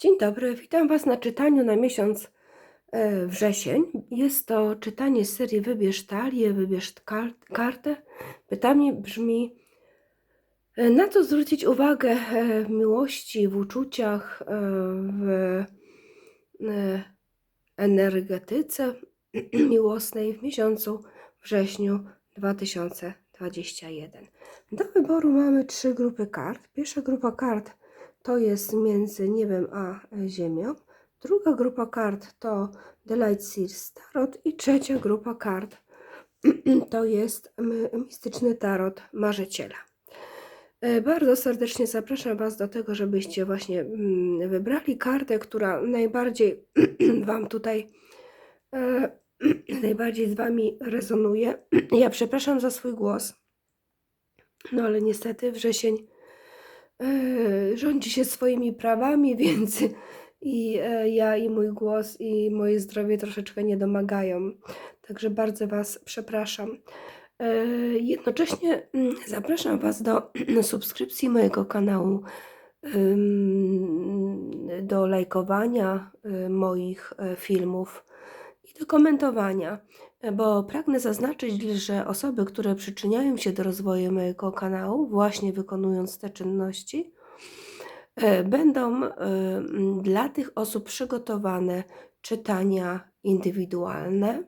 Dzień dobry, witam Was na czytaniu na miesiąc e, wrzesień. Jest to czytanie z serii Wybierz talię, wybierz kar- kartę. Pytanie brzmi, e, na co zwrócić uwagę e, w miłości, w uczuciach, w energetyce miłosnej w miesiącu wrześniu 2021. Do wyboru mamy trzy grupy kart. Pierwsza grupa kart to jest między niebem a ziemią. Druga grupa kart to The Light Seers Tarot i trzecia grupa kart to jest mistyczny tarot marzyciela. E, Bardzo serdecznie zapraszam Was do tego, żebyście właśnie mm, wybrali kartę, która najbardziej Wam tutaj e, najbardziej z Wami rezonuje. Ja przepraszam za swój głos, no ale niestety wrzesień e, rządzi się swoimi prawami, więc i e, ja, i mój głos, i moje zdrowie troszeczkę nie domagają. Także bardzo Was przepraszam. E, Jednocześnie mm, zapraszam Was do subskrypcji mojego kanału, do lajkowania y, moich e, filmów i do komentowania, bo pragnę zaznaczyć, że osoby, które przyczyniają się do rozwoju mojego kanału, właśnie wykonując te czynności, e, będą e, dla tych osób przygotowane czytania indywidualne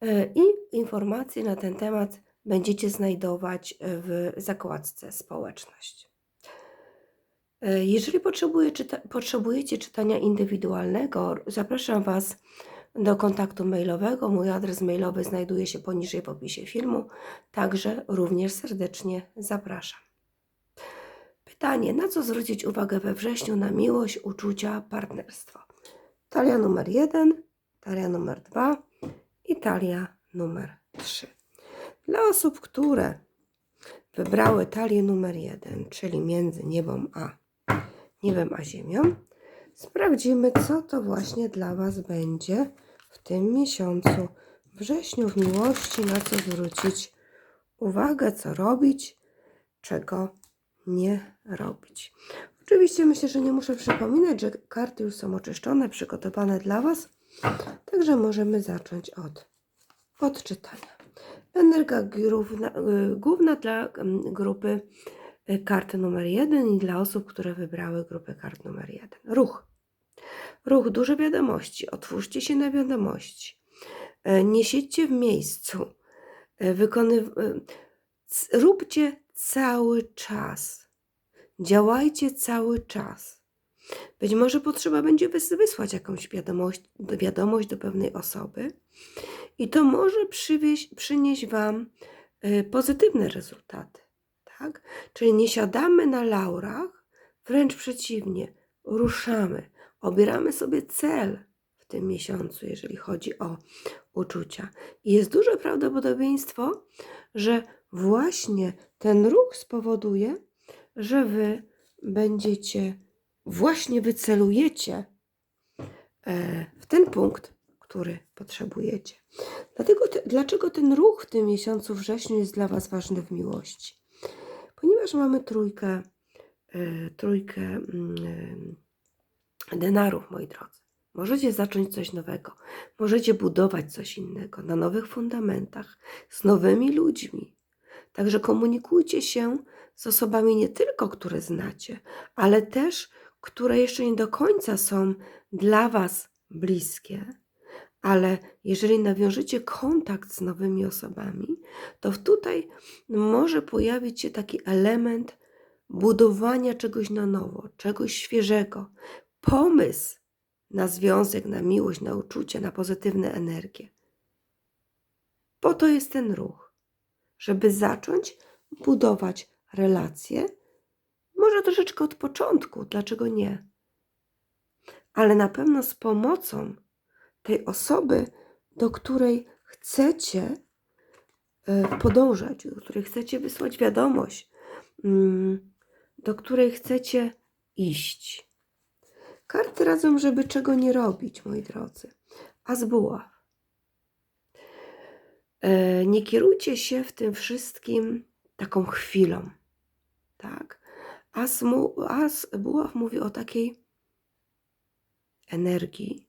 e, i informacje na ten temat będziecie znajdować w zakładce społeczność. Jeżeli potrzebujecie czytania indywidualnego, zapraszam Was do kontaktu mailowego. Mój adres mailowy znajduje się poniżej w opisie filmu, także również serdecznie zapraszam. Pytanie: na co zwrócić uwagę we wrześniu na miłość, uczucia, partnerstwo? Talia numer 1, talia numer 2 i talia numer 3. Dla osób, które wybrały talię numer 1, czyli między niebem a niebem a ziemią, sprawdzimy, co to właśnie dla Was będzie w tym miesiącu wrześniu w miłości, na co zwrócić uwagę, co robić, czego nie robić. Oczywiście myślę, że nie muszę przypominać, że karty już są oczyszczone, przygotowane dla Was, także możemy zacząć od odczytania. Energia główna, y, główna dla mm, grupy y, karty numer 1 i dla osób, które wybrały grupę kart numer 1. Ruch. Ruch, duże wiadomości. Otwórzcie się na wiadomości. E, Nie siedźcie w miejscu. E, Wykonyw... e, Róbcie cały czas. Działajcie cały czas. Być może potrzeba będzie wys- wysłać jakąś wiadomość, wiadomość do pewnej osoby i to może przywieźć, przynieść Wam pozytywne rezultaty. Tak? Czyli nie siadamy na laurach, wręcz przeciwnie, ruszamy, obieramy sobie cel w tym miesiącu, jeżeli chodzi o uczucia. I jest duże prawdopodobieństwo, że właśnie ten ruch spowoduje, że Wy będziecie, właśnie wycelujecie e, w ten punkt, który potrzebujecie. Dlatego, te, dlaczego ten ruch w tym miesiącu wrześniu jest dla Was ważny w miłości? Ponieważ mamy trójkę, e, trójkę mm, e, denarów, moi drodzy. Możecie zacząć coś nowego, możecie budować coś innego na nowych fundamentach, z nowymi ludźmi. Także komunikujcie się z osobami nie tylko, które znacie, ale też, które jeszcze nie do końca są dla Was bliskie. Ale jeżeli nawiążecie kontakt z nowymi osobami, to tutaj może pojawić się taki element budowania czegoś na nowo, czegoś świeżego, pomysł na związek, na miłość, na uczucie, na pozytywne energie. Po to jest ten ruch, żeby zacząć budować relacje, może troszeczkę od początku, dlaczego nie? Ale na pewno z pomocą tej osoby, do której chcecie e, podążać, do której chcecie wysłać wiadomość, mm, do której chcecie iść. Karty radzą, żeby czego nie robić, moi drodzy. A z buław. E, Nie kierujcie się w tym wszystkim taką chwilą, tak? As, mu, as buław mówi o takiej energii,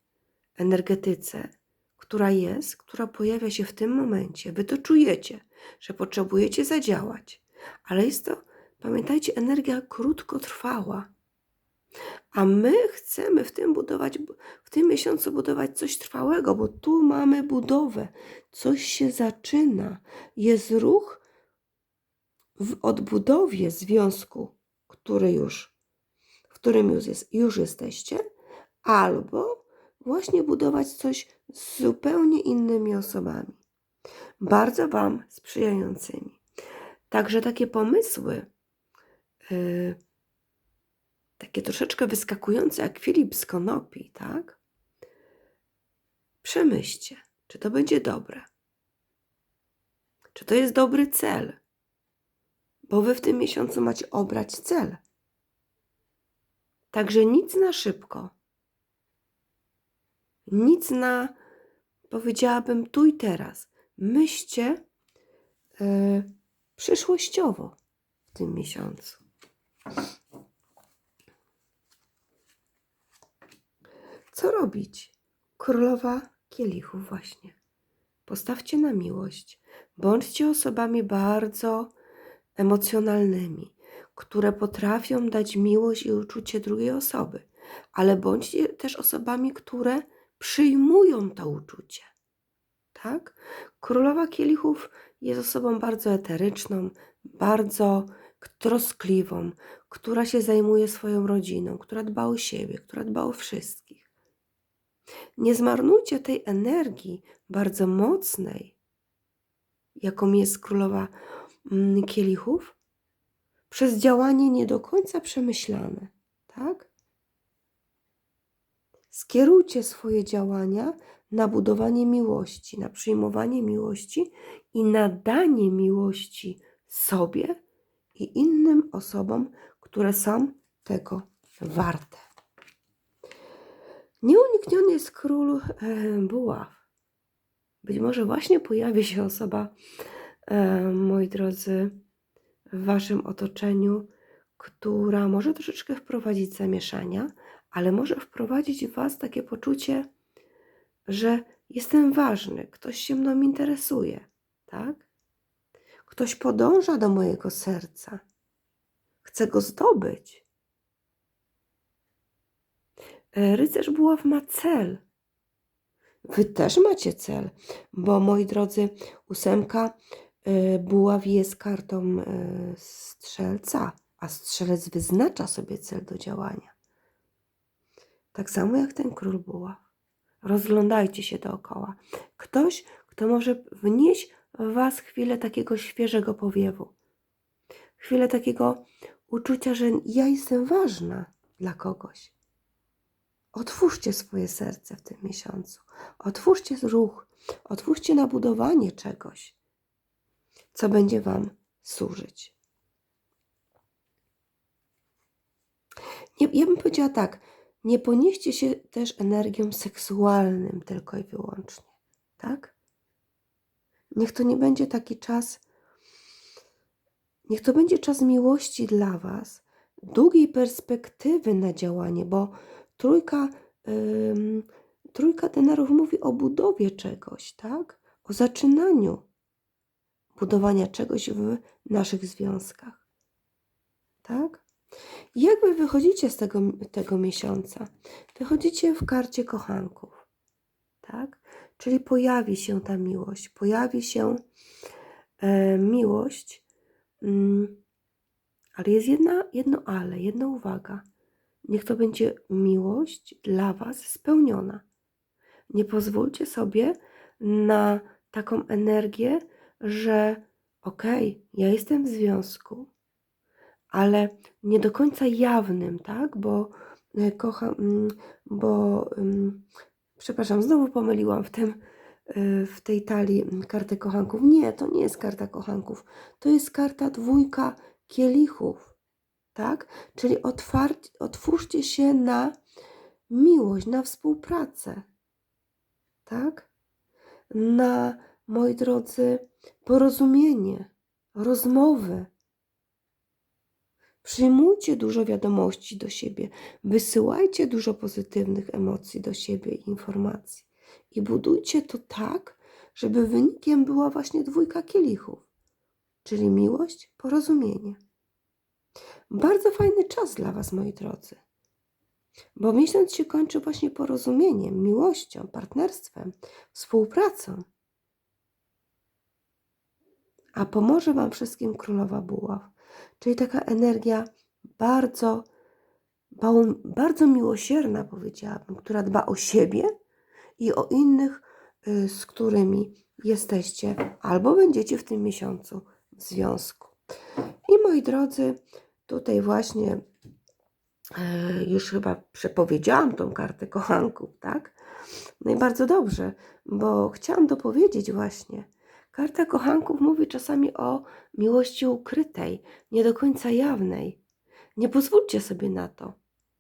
energetyce, która jest, która pojawia się w tym momencie. Wy to czujecie, że potrzebujecie zadziałać, ale jest to, pamiętajcie, energia krótkotrwała. A my chcemy w tym budować, w tym miesiącu budować coś trwałego, bo tu mamy budowę, coś się zaczyna, jest ruch w odbudowie związku, który już, w którym już, jest, już jesteście, albo właśnie budować coś z zupełnie innymi osobami, bardzo Wam sprzyjającymi. Także takie pomysły, yy, takie troszeczkę wyskakujące jak Filip z konopi, tak? Przemyślcie, czy to będzie dobre. Czy to jest dobry cel? Bo wy w tym miesiącu macie obrać cel. Także nic na szybko. Nic na, powiedziałabym, tu i teraz. Myślcie yy, przyszłościowo w tym miesiącu. Co robić? Królowa kielichów właśnie. Postawcie na miłość. Bądźcie osobami bardzo emocjonalnymi, które potrafią dać miłość i uczucie drugiej osoby, ale bądźcie też osobami, które przyjmują to uczucie. Tak? Królowa kielichów jest osobą bardzo eteryczną, bardzo troskliwą, która się zajmuje swoją rodziną, która dba o siebie, która dba o wszystkich. Nie zmarnujcie tej energii bardzo mocnej, jaką jest królowa mm, kielichów, przez działanie nie do końca przemyślane, tak? Skierujcie swoje działania na budowanie miłości, na przyjmowanie miłości i na danie miłości sobie i innym osobom, które są tego warte. Nieunikniony jest król buław. Być może właśnie pojawi się osoba, moi drodzy, w waszym otoczeniu, która może troszeczkę wprowadzić zamieszania, ale może wprowadzić w was takie poczucie, że jestem ważny, ktoś się mną interesuje, tak? Ktoś podąża do mojego serca, chcę go zdobyć. E, rycerz buław ma cel. Wy też macie cel, bo moi drodzy, ósemka e, buław jest kartą e, strzelca, a strzelec wyznacza sobie cel do działania. Tak samo jak ten król buław. Rozglądajcie się dookoła. Ktoś, kto może wnieść w Was chwilę takiego świeżego powiewu. Chwilę takiego uczucia, że ja jestem ważna dla kogoś. Otwórzcie swoje serce w tym miesiącu. Otwórzcie ruch. Otwórzcie na budowanie czegoś, co będzie Wam służyć. Nie, ja bym powiedziała tak, nie ponieście się też energią seksualnym tylko i wyłącznie, tak? Niech to nie będzie taki czas, niech to będzie czas miłości dla Was, długiej perspektywy na działanie, bo trójka, ym, trójka denarów mówi o budowie czegoś, tak? O zaczynaniu budowania czegoś w naszych związkach, tak? Jak wy wychodzicie z tego, tego miesiąca? Wychodzicie w karcie kochanków, tak? Czyli pojawi się ta miłość, pojawi się e, miłość, mm, ale jest jedna, jedno ale, jedna uwaga. Niech to będzie miłość dla Was spełniona. Nie pozwólcie sobie na taką energię, że okej, okay, ja jestem w związku, ale nie do końca jawnym, tak? Bo e, kocham, mm, bo przepraszam, znowu pomyliłam w tym e, w tej talii kartę kochanków. Nie, to nie jest karta kochanków. To jest karta dwójka kielichów, tak? Czyli otwórzcie się na miłość, na współpracę, tak? Na, moi drodzy, porozumienie, rozmowy, Przyjmujcie dużo wiadomości do siebie, wysyłajcie dużo pozytywnych emocji do siebie i informacji. I budujcie to tak, żeby wynikiem była właśnie dwójka kielichów, czyli miłość, porozumienie. Bardzo fajny czas dla Was, moi drodzy, bo miesiąc się kończy właśnie porozumieniem, miłością, partnerstwem, współpracą. A pomoże Wam wszystkim Królowa Buław, czyli taka energia bardzo, bardzo miłosierna, powiedziałabym, która dba o siebie i o innych, y, z którymi jesteście albo będziecie w tym miesiącu w związku. I moi drodzy, tutaj właśnie e, już chyba przepowiedziałam tą kartę kochanków, tak? No i bardzo dobrze, bo chciałam dopowiedzieć właśnie. Karta kochanków mówi czasami o miłości ukrytej, nie do końca jawnej. Nie pozwólcie sobie na to,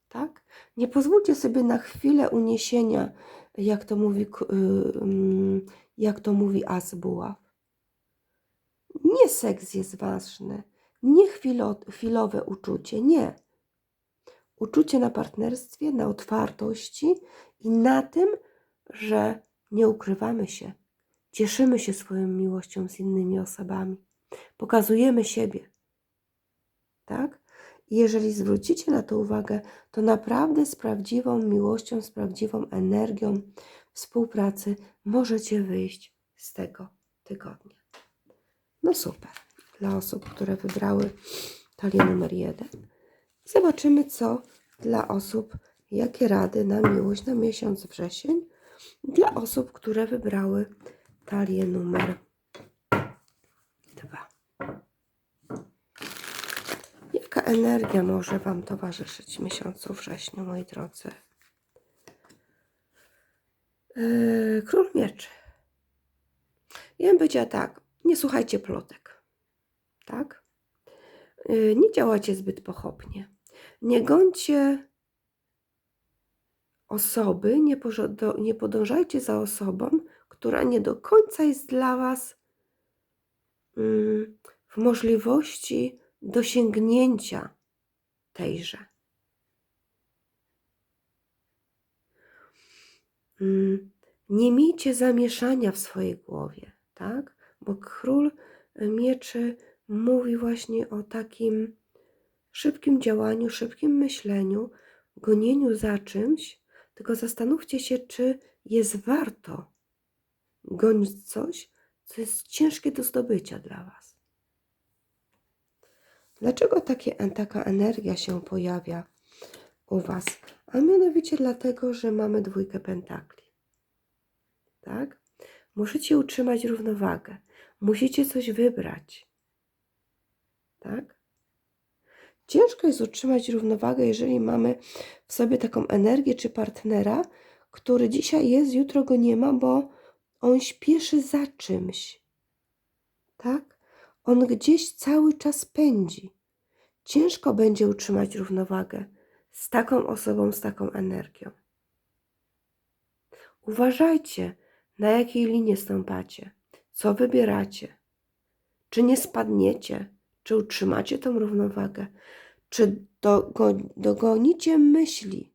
tak? Nie pozwólcie sobie na chwilę uniesienia, jak to mówi, y, mm, jak to mówi As Buław. Nie seks jest ważny, nie chwilo, chwilowe uczucie, nie. Uczucie na partnerstwie, na otwartości i na tym, że nie ukrywamy się, cieszymy się swoją miłością z innymi osobami, pokazujemy siebie. Tak? Jeżeli zwrócicie na to uwagę, to naprawdę z prawdziwą miłością, z prawdziwą energią współpracy możecie wyjść z tego tygodnia. No super. Dla osób, które wybrały talię numer jeden. Zobaczymy, co dla osób, jakie rady na miłość na miesiąc wrzesień. Dla osób, które wybrały talię numer dwa. Jaka energia może Wam towarzyszyć w miesiącu wrześniu, moi drodzy? Yy, Król Mieczy. Ja bym powiedziała tak, nie słuchajcie plotek, tak? Yy, Nie działajcie zbyt pochopnie. Nie gońcie osoby, nie, nie podążajcie za osobą, która nie do końca jest dla Was mm, w możliwości dosięgnięcia tejże. Mm, Nie miejcie zamieszania w swojej głowie, tak? Bo król mieczy mówi właśnie o takim szybkim działaniu, szybkim myśleniu, gonieniu za czymś, tylko zastanówcie się, czy jest warto gonić coś, co jest ciężkie do zdobycia dla Was. Dlaczego takie, taka energia się pojawia u Was? A mianowicie dlatego, że mamy dwójkę pentakli. Tak? Musicie utrzymać równowagę. Musicie coś wybrać. Tak? Ciężko jest utrzymać równowagę, jeżeli mamy w sobie taką energię czy partnera, który dzisiaj jest, jutro go nie ma, bo on śpieszy za czymś. Tak? On gdzieś cały czas pędzi. Ciężko będzie utrzymać równowagę z taką osobą, z taką energią. Uważajcie, na jakiej linie stąpacie, co wybieracie. Czy nie spadniecie, czy utrzymacie tą równowagę, czy dogo, dogonicie myśli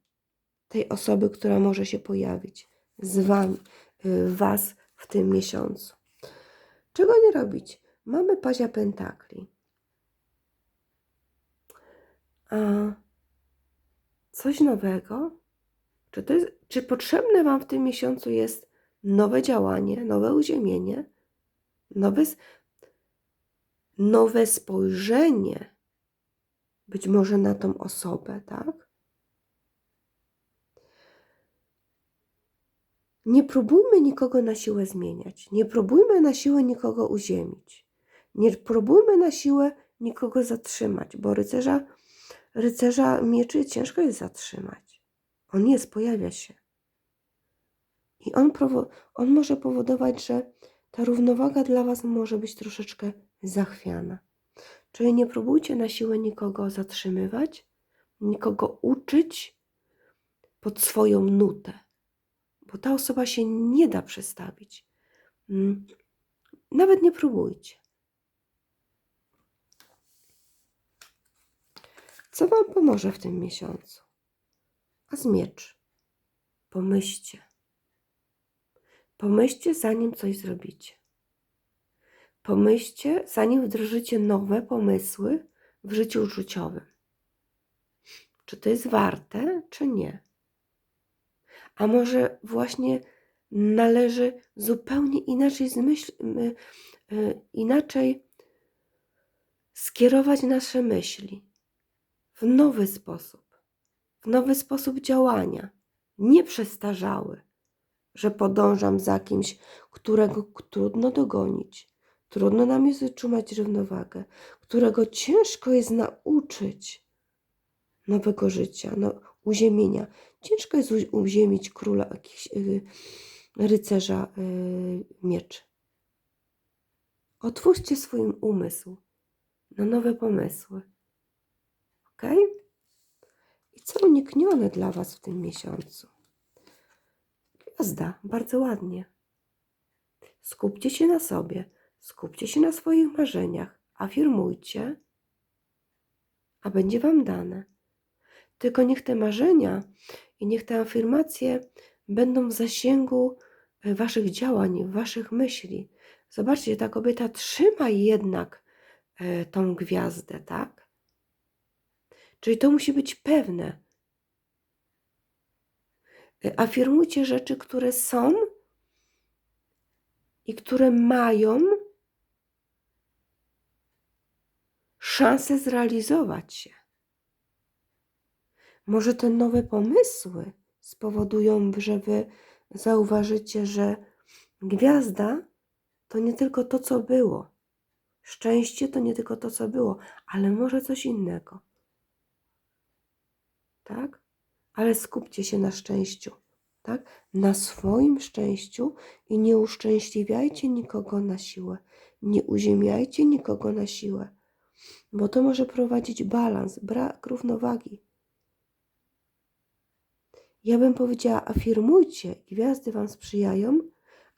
tej osoby, która może się pojawić z wam, y, was w tym miesiącu. Czego nie robić? Mamy pazia pentakli. A coś nowego? Czy, to jest, czy potrzebne Wam w tym miesiącu jest nowe działanie, nowe uziemienie, nowe, s- nowe spojrzenie być może na tą osobę, tak? Nie próbujmy nikogo na siłę zmieniać. Nie próbujmy na siłę nikogo uziemić. Nie próbujmy na siłę nikogo zatrzymać, bo rycerza, rycerza mieczy ciężko jest zatrzymać. On jest, pojawia się. I on, on może powodować, że ta równowaga dla Was może być troszeczkę zachwiana. Czyli nie próbujcie na siłę nikogo zatrzymywać, nikogo uczyć pod swoją nutę, bo ta osoba się nie da przestawić. Mm, Nawet nie próbujcie. Co Wam pomoże w tym miesiącu? A z miecz. Pomyślcie. Pomyślcie, zanim coś zrobicie. Pomyślcie, zanim wdrożycie nowe pomysły w życiu uczuciowym. Czy to jest warte, czy nie? A może właśnie należy zupełnie inaczej zmyśl, y, inaczej skierować nasze myśli w nowy sposób, w nowy sposób działania, nie przestarzały, że podążam za kimś, którego trudno dogonić, trudno nam jest utrzymać równowagę, którego ciężko jest nauczyć nowego życia, no, uziemienia. Ciężko jest uziemić króla, jakiś, y, rycerza y, mieczy. Otwórzcie swój umysł na nowe pomysły. Ok? I co uniknione dla Was w tym miesiącu? Gwiazda, bardzo ładnie. Skupcie się na sobie, skupcie się na swoich marzeniach, afirmujcie, a będzie Wam dane. Tylko niech te marzenia i niech te afirmacje będą w zasięgu e, Waszych działań, Waszych myśli. Zobaczcie, ta kobieta trzyma jednak e, tą gwiazdę, tak? Czyli to musi być pewne. E, Afirmujcie rzeczy, które są i które mają szansę zrealizować się. Może te nowe pomysły spowodują, że wy zauważycie, że gwiazda to nie tylko to, co było. Szczęście to nie tylko to, co było, ale może coś innego. Tak? Ale skupcie się na szczęściu, tak? Na swoim szczęściu i nie uszczęśliwiajcie nikogo na siłę. Nie uziemiajcie nikogo na siłę, bo to może prowadzić balans, brak równowagi. Ja bym powiedziała, afirmujcie, gwiazdy Wam sprzyjają,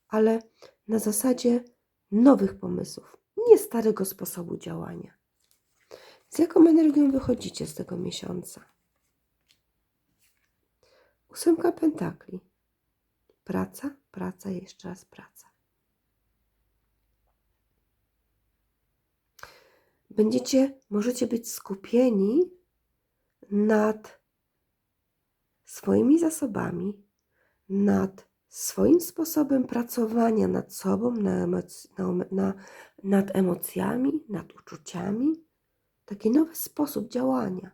ale na zasadzie nowych pomysłów, nie starego sposobu działania. Z jaką energią wychodzicie z tego miesiąca? Ósemka pentakli. Praca, praca, jeszcze raz praca. Będziecie, możecie być skupieni nad swoimi zasobami, nad swoim sposobem pracowania nad sobą, na emoc- na, na, nad emocjami, nad uczuciami. Taki nowy sposób działania.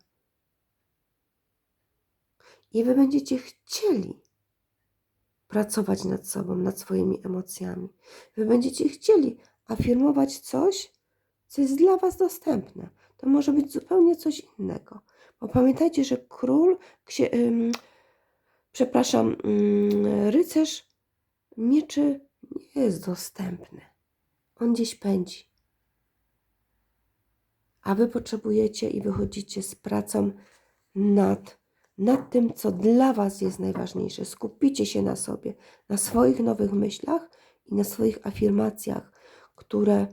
I wy będziecie chcieli pracować nad sobą, nad swoimi emocjami. Wy będziecie chcieli afirmować coś, co jest dla was dostępne. To może być zupełnie coś innego. Bo pamiętajcie, że król, księ, ym, przepraszam, ym, rycerz mieczy nie jest dostępny. On gdzieś pędzi. A wy potrzebujecie i wychodzicie z pracą nad, nad tym, co dla was jest najważniejsze. Skupicie się na sobie, na swoich nowych myślach i na swoich afirmacjach, które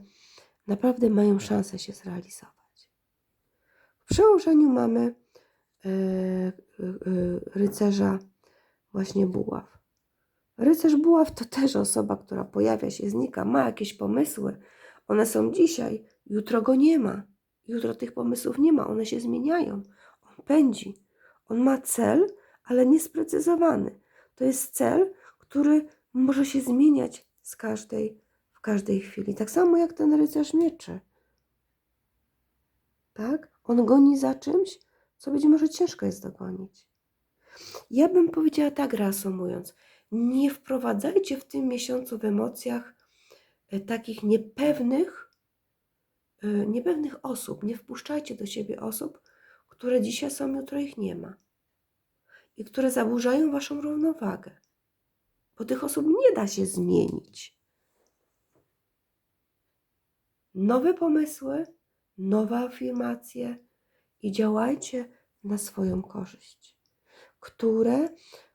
naprawdę mają szansę się zrealizować. W przełożeniu mamy e, e, rycerza właśnie buław. Rycerz buław to też osoba, która pojawia się, znika, ma jakieś pomysły. One są dzisiaj, jutro go nie ma. Jutro tych pomysłów nie ma, one się zmieniają. On pędzi. On ma cel, ale niesprecyzowany. To jest cel, który może się zmieniać z każdej, każdej chwili. Tak samo jak ten rycerz mieczy. Tak? On goni za czymś, co być może ciężko jest dogonić. Ja bym powiedziała tak reasumując, nie wprowadzajcie w tym miesiącu w emocjach e, takich niepewnych, e, niepewnych osób. Nie wpuszczajcie do siebie osób, które dzisiaj są, jutro ich nie ma. I które zaburzają waszą równowagę. Bo tych osób nie da się zmienić. Nowe pomysły, nowe afirmacje i działajcie na swoją korzyść, które,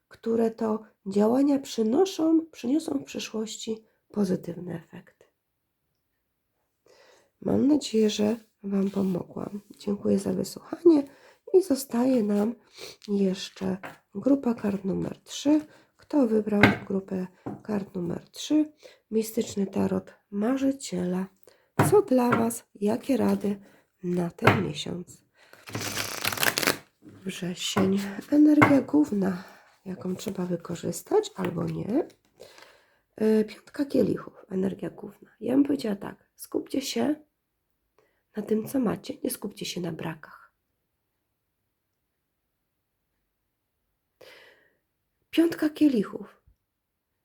które to działania przynoszą, przyniosą w przyszłości pozytywne efekty. Mam nadzieję, że Wam pomogłam. Dziękuję za wysłuchanie I zostaje nam jeszcze grupa kart numer 3. Kto wybrał grupę kart numer 3? Mistyczny tarot marzyciela. Co dla Was? Jakie rady na ten miesiąc? Wrzesień. Energia główna, jaką trzeba wykorzystać albo nie. E, Piątka kielichów. Energia główna. Ja bym powiedziała tak. Skupcie się na tym, co macie. Nie skupcie się na brakach. Piątka kielichów.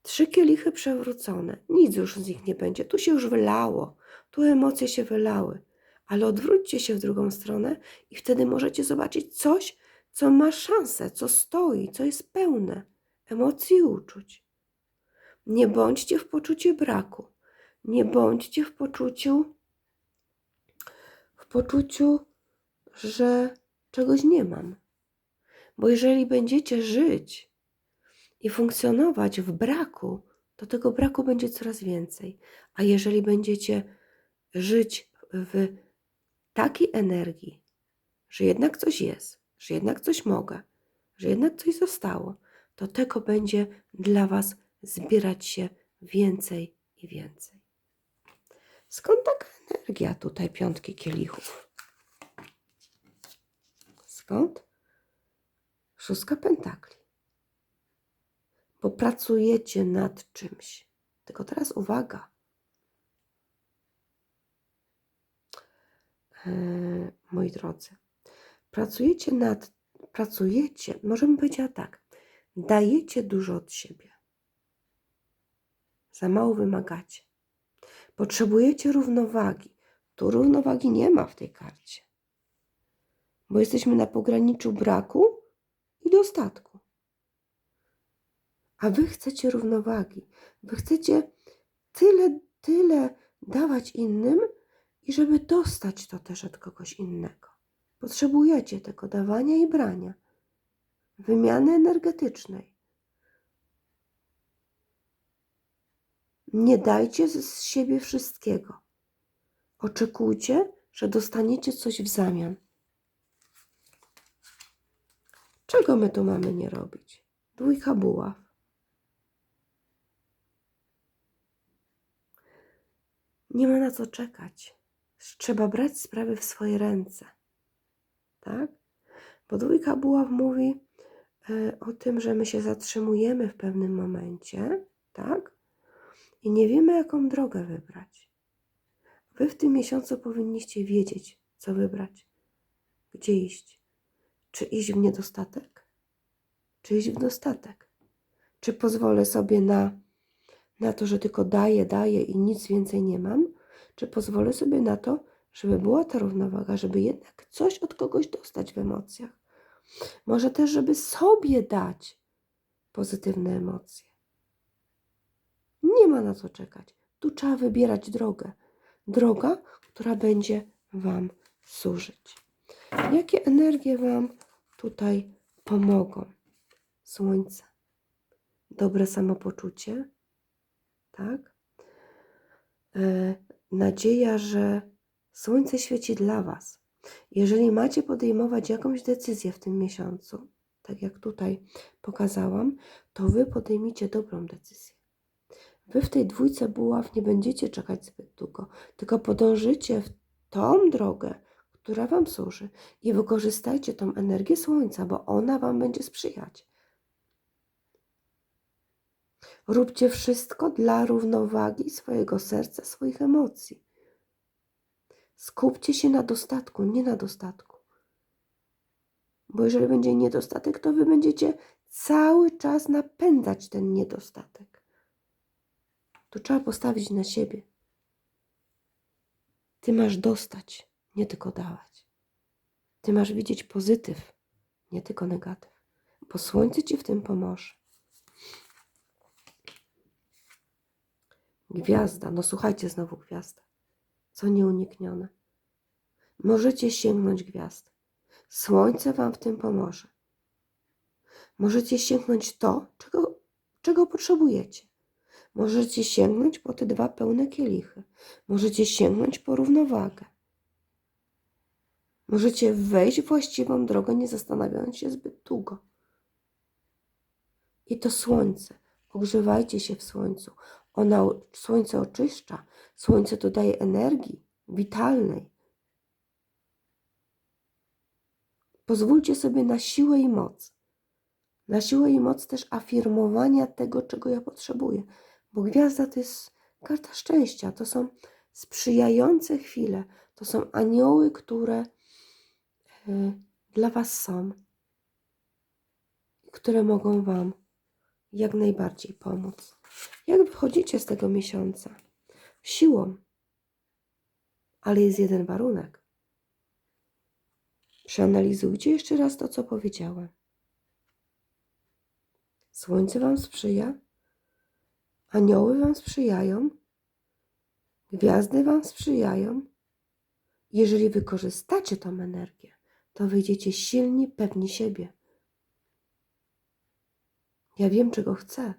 Trzy kielichy przewrócone. Nic już z nich nie będzie. Tu się już wylało. Tu emocje się wylały. Ale odwróćcie się w drugą stronę i wtedy możecie zobaczyć coś, co ma szansę, co stoi, co jest pełne emocji i uczuć. Nie bądźcie w poczuciu braku. Nie bądźcie w poczuciu, w poczuciu, że czegoś nie mam. Bo jeżeli będziecie żyć i funkcjonować w braku, to tego braku będzie coraz więcej. A jeżeli będziecie żyć w takiej energii, że jednak coś jest, że jednak coś mogę, że jednak coś zostało, to tego będzie dla Was zbierać się więcej i więcej. Skąd taka energia tutaj piątki kielichów? Skąd? Szóstka pentakli. Bo pracujecie nad czymś. Tylko teraz uwaga. Moi drodzy, pracujecie nad, pracujecie, możemy powiedzieć tak, dajecie dużo od siebie. Za mało wymagacie. Potrzebujecie równowagi. Tu równowagi nie ma w tej karcie. Bo jesteśmy na pograniczu braku i dostatku. A wy chcecie równowagi. Wy chcecie tyle, tyle dawać innym i żeby dostać to też od kogoś innego. Potrzebujecie tego dawania i brania. Wymiany energetycznej. Nie dajcie z siebie wszystkiego. Oczekujcie, że dostaniecie coś w zamian. Czego my tu mamy nie robić? Dwójka buław. Nie ma na co czekać. Trzeba brać sprawy w swoje ręce. Tak? Bo dwójka buław mówi e, o tym, że my się zatrzymujemy w pewnym momencie, tak? I nie wiemy, jaką drogę wybrać. Wy w tym miesiącu powinniście wiedzieć, co wybrać, gdzie iść. Czy iść w niedostatek, czy iść w dostatek. Czy pozwolę sobie na, na to, że tylko daję, daję i nic więcej nie mam, czy pozwolę sobie na to, żeby była ta równowaga, żeby jednak coś od kogoś dostać w emocjach. Może też, żeby sobie dać pozytywne emocje. Nie ma na co czekać. Tu trzeba wybierać drogę. Droga, która będzie Wam służyć. Jakie energie Wam tutaj pomogą? Słońce. Dobre samopoczucie. Tak? Nadzieja, że słońce świeci dla Was. Jeżeli macie podejmować jakąś decyzję w tym miesiącu, tak jak tutaj pokazałam, to Wy podejmijcie dobrą decyzję. Wy w tej dwójce buław nie będziecie czekać zbyt długo, tylko podążycie w tą drogę, która Wam służy i wykorzystajcie tą energię słońca, bo ona Wam będzie sprzyjać. Róbcie wszystko dla równowagi swojego serca, swoich emocji. Skupcie się na dostatku, nie na dostatku. Bo jeżeli będzie niedostatek, to Wy będziecie cały czas napędzać ten niedostatek to trzeba postawić na siebie. Ty masz dostać, nie tylko dawać. Ty masz widzieć pozytyw, nie tylko negatyw, bo słońce ci w tym pomoże. Gwiazda, no słuchajcie znowu gwiazda. Co nieuniknione. Możecie sięgnąć gwiazd. Słońce wam w tym pomoże. Możecie sięgnąć to, czego, czego potrzebujecie. Możecie sięgnąć po te dwa pełne kielichy. Możecie sięgnąć po równowagę. Możecie wejść właściwą drogę, nie zastanawiając się zbyt długo. I to słońce. Ogrzewajcie się w słońcu. Ona, słońce oczyszcza, słońce dodaje energii witalnej. Pozwólcie sobie na siłę i moc. Na siłę i moc też afirmowania tego, czego ja potrzebuję. Bo gwiazda to jest karta szczęścia, to są sprzyjające chwile, to są anioły, które y, dla Was są, które mogą Wam jak najbardziej pomóc. Jak wychodzicie z tego miesiąca? Siłą. Ale jest jeden warunek. Przeanalizujcie jeszcze raz to, co powiedziałem. Słońce Wam sprzyja, anioły Wam sprzyjają, gwiazdy Wam sprzyjają. Jeżeli wykorzystacie tą energię, to wyjdziecie silni, pewni siebie. Ja wiem, czego chcę.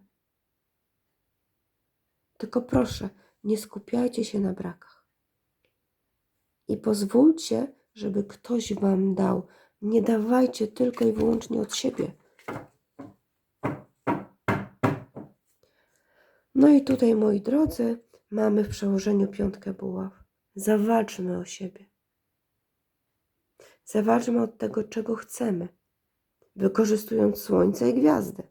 Tylko proszę, nie skupiajcie się na brakach. I pozwólcie, żeby ktoś Wam dał. Nie dawajcie tylko i wyłącznie od siebie. No i tutaj, moi drodzy, mamy w przełożeniu piątkę buław. Zawalczmy o siebie. Zawalczmy od tego, czego chcemy, wykorzystując słońce i gwiazdy.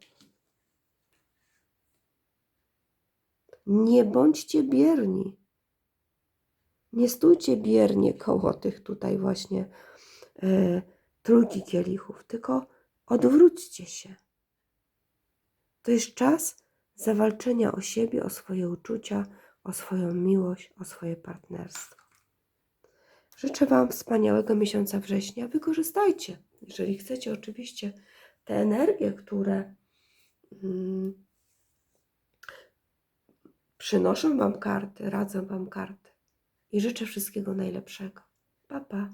Nie bądźcie bierni. Nie stójcie biernie koło tych tutaj właśnie e, trójki kielichów, tylko odwróćcie się. To jest czas zawalczenia o siebie, o swoje uczucia, o swoją miłość, o swoje partnerstwo. Życzę Wam wspaniałego miesiąca września. Wykorzystajcie, jeżeli chcecie, oczywiście, te energie, które mm, przynoszą Wam karty, radzą Wam karty. I życzę wszystkiego najlepszego. Pa, pa.